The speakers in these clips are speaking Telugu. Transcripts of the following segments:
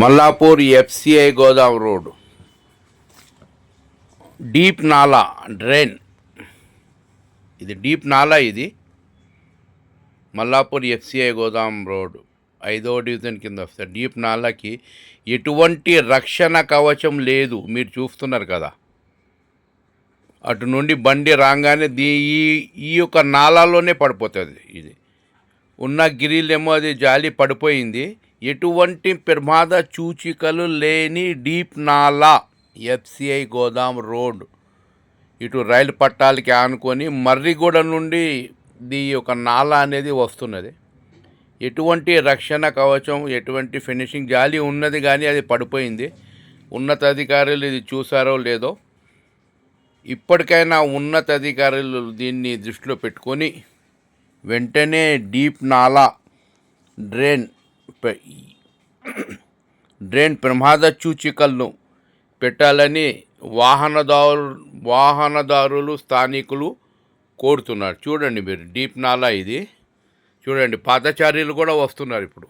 మల్లాపూర్ ఎఫ్సిఐ గోదాం రోడ్. Deep nala drain. ఇది డీప్ నాలా ఇది. మల్లాపూర్ ఎఫ్సిఐ గోదాం రోడ్. ఐదో డివిజన్ కింద వస్తుంది. డీప్ నాలాకి ఎటువంటి రక్షణ కవచం లేదు. మీరు చూస్తున్నారు కదా. అటు నుండి బండి రాగానే దీ ఈ ఈ యొక్క నాలాలోనే పడిపోతుంది ఇది. ఉన్న గిరిలేమో అది జాలి పడిపోయింది. ఎటువంటి ప్రమాద సూచికలు లేని డీప్ నాలా ఎఫ్సిఐ గోదాం రోడ్. ఇటు రైలు పట్టాలకి ఆనుకొని మర్రిగూడ నుండి దీ యొక్క నాలా అనేది వస్తున్నది. ఎటువంటి రక్షణ కవచం ఎటువంటి ఫినిషింగ్ జాలి ఉన్నది కానీ అది పడిపోయింది. ఉన్నతాధికారులు ఇది చూసారో లేదో ఇప్పటికైనా ఉన్నతాధికారులు దీన్ని దృష్టిలో పెట్టుకొని వెంటనే డీప్ నాలా డ్రైన్ డ్రైన్ ప్రమాద సూచికలను పెట్టాలని వాహనదారు వాహనదారులు స్థానికులు కోరుతున్నారు. చూడండి మీరు డీప్ నాలా ఇది. చూడండి పాదచారీలు కూడా వస్తున్నారు ఇప్పుడు.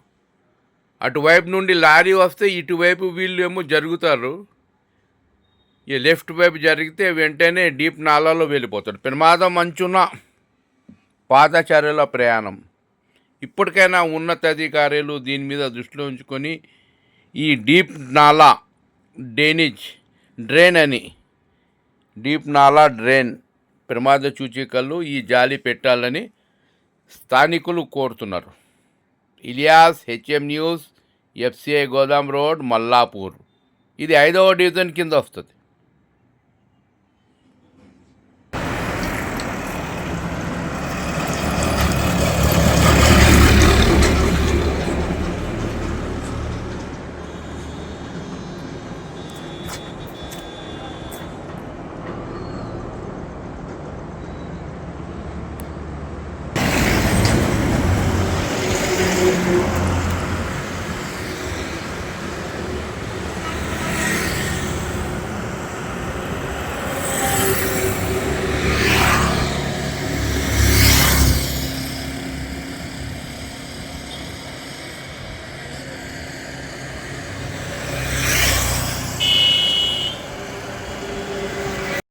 అటువైపు నుండి లారీ వస్తే ఇటువైపు వీళ్ళు ఏమో జరుగుతారు. ఈ లెఫ్ట్ వైపు జరిగితే వెంటనే డీప్ నాలాలో వెళ్ళిపోతాడు ప్రమాదం అంచున పాదచారుల ప్రయాణం. ఇప్పటికైనా ఉన్నతాధికారులు దీని మీద దృష్టిలో ఉంచుకొని ఈ డీప్ నాలా డ్రైనేజ్ డ్రైన్ అని డీప్ నాలా డ్రైన్ ప్రమాద సూచికలు ఈ జాలి పెట్టాలని స్థానికులు కోరుతున్నారు. ఇలియాస్ హెచ్ఎం న్యూస్ ఎఫ్సిఐ గోదాం రోడ్ మల్లాపూర్. ఇది ఐదవ డివిజన్ కింద వస్తుంది.